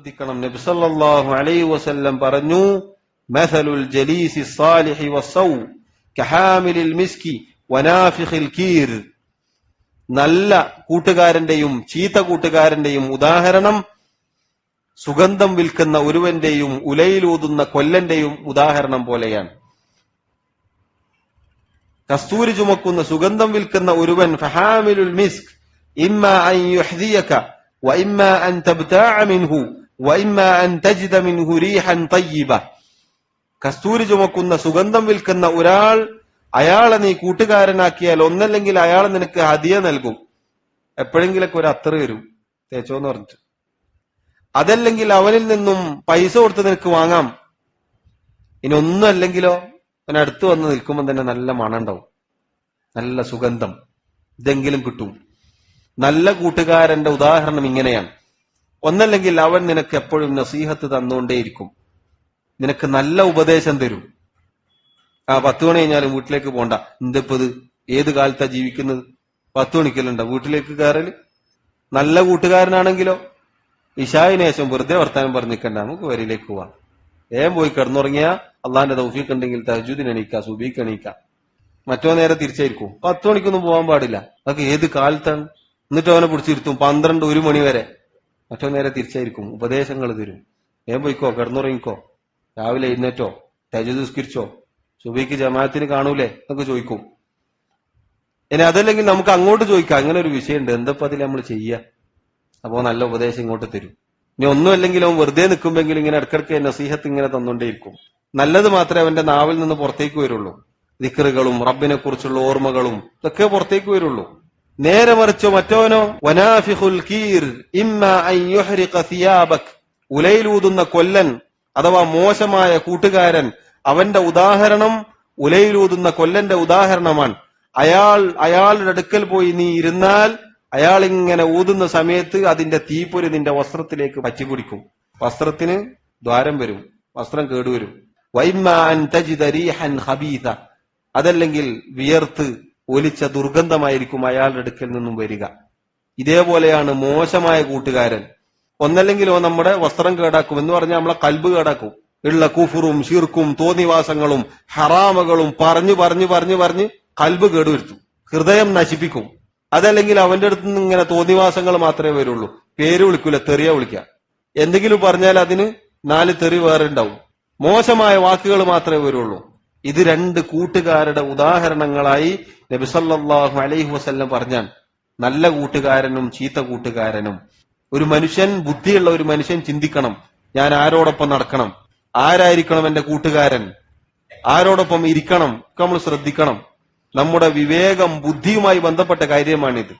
ശ്രദ്ധിക്കണം. നബിസല്ലാഹു അലൈ വസല്ലം പറഞ്ഞു മസലുൽ ജലീസി സാലിഹി വസൗ കഹാമിലിൽ മിസ്കി വനാഫിഖിൽ കീർ. നല്ല കൂട്ടുകാരന്റെയും ചീത്ത കൂട്ടുകാരന്റെയും ഉദാഹരണം സുഗന്ധം വിൽക്കുന്ന ഒരുവന്റെയും ഉലയിലൂതുന്ന കൊല്ലന്റെയും ഉദാഹരണം പോലെയാണ്. കസ്തൂരി ചുമക്കുന്ന സുഗന്ധം വിൽക്കുന്ന ഒരുവൻ ഫഹാമിലുൽ മിസ്ക് ഇമ്മ അൻ യുഹ്ദിയക വഇമ്മ അൻ തബ്താഅ മിൻഹു വഇമ്മ അൻ തജിദ മിൻഹു റീഹൻ തയ്യിബ. കസ്തൂരി ചുമക്കുന്ന സുഗന്ധം വിൽക്കുന്ന ഒരാൾ അയാളെ നീ കൂട്ടുകാരനാക്കിയാൽ ഒന്നല്ലെങ്കിൽ അയാൾ നിനക്ക് ഹതിയ നൽകും. എപ്പോഴെങ്കിലൊക്കെ ഒരു അത്ര വരും. തേച്ചോന്ന് പറഞ്ഞിട്ട്. അതല്ലെങ്കിൽ അവനിൽ നിന്നും പൈസ കൊടുത്ത് നിനക്ക് വാങ്ങാം. ഇനി ഒന്നും അല്ലെങ്കിലോ അവൻ അടുത്ത് വന്ന് നിൽക്കുമ്പോൾ തന്നെ നല്ല മണമുണ്ടാവും നല്ല സുഗന്ധം ഇതെങ്കിലും കിട്ടും. നല്ല കൂട്ടുകാരന്റെ ഉദാഹരണം ഇങ്ങനെയാണ്. ഒന്നല്ലെങ്കിൽ അവൻ നിനക്ക് എപ്പോഴും നസീഹത്ത് തന്നുകൊണ്ടേയിരിക്കും. നിനക്ക് നല്ല ഉപദേശം തരും. ആ പത്ത് മണി കഴിഞ്ഞാലും വീട്ടിലേക്ക് പോണ്ട. എന്തിപ്പത് ഏത് കാലത്താ ജീവിക്കുന്നത്? പത്ത് മണിക്കല്ലണ്ട? വീട്ടിലേക്ക് കയറൽ? നല്ല കൂട്ടുകാരനാണെങ്കിലോ? ഇഷായിന് ശേഷം വെറുതെ വർത്താനം പറഞ്ഞു നിൽക്കണ്ട നമുക്ക് വരിയിലേക്ക് പോവാം. ഏം പോയി കിടന്നുറങ്ങിയ അള്ളാന്റെ തൗഫീഖ് ഉണ്ടെങ്കിൽ തഹജുദിന് എണീക്കാം സുബീക്ക് എണീക്കാം. മറ്റോ നേരെ തിരിച്ചായിരിക്കും. പത്ത് മണിക്കൊന്നും പോകാൻ പാടില്ല. അതൊക്കെ ഏത് കാലത്താണ്? എന്നിട്ട് അവനെ പിടിച്ചിരുത്തും. പന്ത്രണ്ട് ഒരു മണി വരെ. മറ്റോ നേരെ തിരിച്ചായിരിക്കും. ഉപദേശങ്ങൾ തരും. ഏം പോയിക്കോ കിടന്നുറങ്ങിക്കോ. രാവിലെ എഴുന്നേറ്റോ തജുദ് സുബിക്ക് ജമാഅത്തിന് കാണൂലേ എന്നൊക്കെ ചോദിക്കും. ഇനി അതല്ലെങ്കിൽ നമുക്ക് അങ്ങോട്ട് ചോദിക്കാം. അങ്ങനെ ഒരു വിഷയമുണ്ട്. എന്തപ്പോ അതിൽ നമ്മൾ ചെയ്യുക അപ്പോ നല്ല ഉപദേശം ഇങ്ങോട്ട് തരും. ഇനി ഒന്നും അല്ലെങ്കിൽ അവൻ വെറുതെ നിൽക്കുമ്പോൾ ഇങ്ങനെ ഇടക്കിടക്ക് നസീഹത്ത് ഇങ്ങനെ തന്നുകൊണ്ടേയിരിക്കും നല്ലത് മാത്രമേ അവന്റെ നാവിൽ നിന്ന് പുറത്തേക്ക് വരുള്ളൂ. ദിക്കറുകളും റബ്ബിനെ കുറിച്ചുള്ള ഓർമ്മകളും ഇതൊക്കെ പുറത്തേക്ക് വരുള്ളൂ. നേരെ മറിച്ചോ മറ്റോനോ വനാഫിഹുൽ കീർ ഇമ്മ അൻ യുഹ്രിഖ സിയാബക്. ഉലയിലൂതുന്ന കൊല്ലൻ അഥവാ മോശമായ കൂട്ടുകാരൻ അവന്റെ ഉദാഹരണം ഉലയിലൂതുന്ന കൊല്ലന്റെ ഉദാഹരണമാണ്. അയാൾ അയാളുടെ അടുക്കൽ പോയി നീ ഇരുന്നാൽ അയാൾ ഇങ്ങനെ ഊതുന്ന സമയത്ത് അതിന്റെ തീപ്പൊരി നിന്റെ വസ്ത്രത്തിലേക്ക് പറ്റിക്കുടിക്കും വസ്ത്രത്തിന് ദ്വാരം വരും വസ്ത്രം കേടുവരും. വൈമാൻ ഹബീത അതല്ലെങ്കിൽ വിയർത്ത് ഒലിച്ച ദുർഗന്ധമായിരിക്കും അയാളുടെ അടുക്കൽ നിന്നും വരിക. ഇതേപോലെയാണ് മോശമായ കൂട്ടുകാരൻ. ഒന്നല്ലെങ്കിലോ നമ്മുടെ വസ്ത്രം കേടാക്കും എന്ന് പറഞ്ഞാൽ നമ്മളെ കൽബ് കേടാക്കും. ഉള്ള കുഫുറും ഷിർക്കും തോന്നിവാസങ്ങളും ഹറാമകളും പറഞ്ഞു പറഞ്ഞു പറഞ്ഞു പറഞ്ഞ് കൽബ് കേടുവരുത്തും. ഹൃദയം നശിപ്പിക്കും. അതല്ലെങ്കിൽ അവന്റെ അടുത്ത് നിന്ന് ഇങ്ങനെ തോന്നിവാസങ്ങൾ മാത്രമേ വരുള്ളൂ. പേര് വിളിക്കൂല തെറിയ വിളിക്കുക എന്തെങ്കിലും പറഞ്ഞാൽ അതിന് നാല് തെറി വേറെ ഉണ്ടാവും. മോശമായ വാക്കുകൾ മാത്രമേ വരുള്ളൂ. ഇത് രണ്ട് കൂട്ടുകാരുടെ ഉദാഹരണങ്ങളായി നബിസല്ലാഹു അലൈഹി വസ്ല്ലം പറഞ്ഞാൽ നല്ല കൂട്ടുകാരനും ചീത്ത കൂട്ടുകാരനും. ഒരു മനുഷ്യൻ ബുദ്ധിയുള്ള ഒരു മനുഷ്യൻ ചിന്തിക്കണം ഞാൻ ആരോടൊപ്പം നടക്കണം ആരായിരിക്കണം എന്റെ കൂട്ടുകാരൻ ആരോടൊപ്പം ഇരിക്കണം നമ്മൾ ശ്രദ്ധിക്കണം. നമ്മുടെ വിവേകം ബുദ്ധിയുമായി ബന്ധപ്പെട്ട കാര്യമാണിത്.